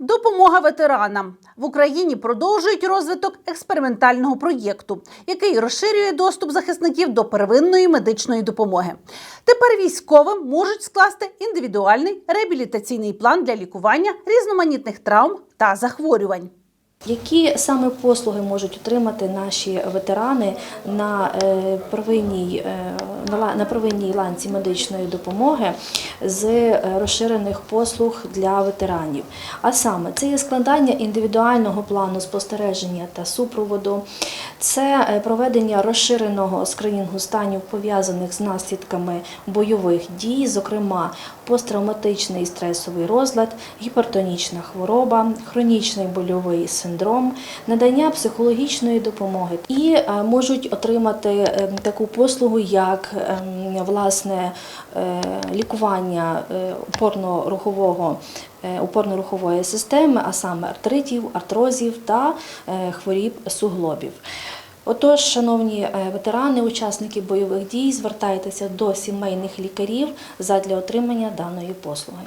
Допомога ветеранам в Україні продовжують розвиток експериментального проєкту, який розширює доступ захисників до первинної медичної допомоги. Тепер військовим можуть скласти індивідуальний реабілітаційний план для лікування різноманітних травм та захворювань. Які саме послуги можуть отримати наші ветерани на е, первинній, е, на первинній ланці медичної допомоги з е, розширених послуг для ветеранів? А саме це є складання індивідуального плану спостереження та супроводу, це е, проведення розширеного скринінгу станів пов'язаних з наслідками бойових дій, зокрема посттравматичний стресовий розлад, гіпертонічна хвороба, хронічний больовий синдром, надання психологічної допомоги і е, можуть отримати таку послугу, як власне е, лікування е, опорно-рухового е, опорно-рухової системи, а саме артритів, артрозів та хворіб суглобів. Отож, шановні ветерани, учасники бойових дій, звертайтеся до сімейних лікарів задля отримання даної послуги.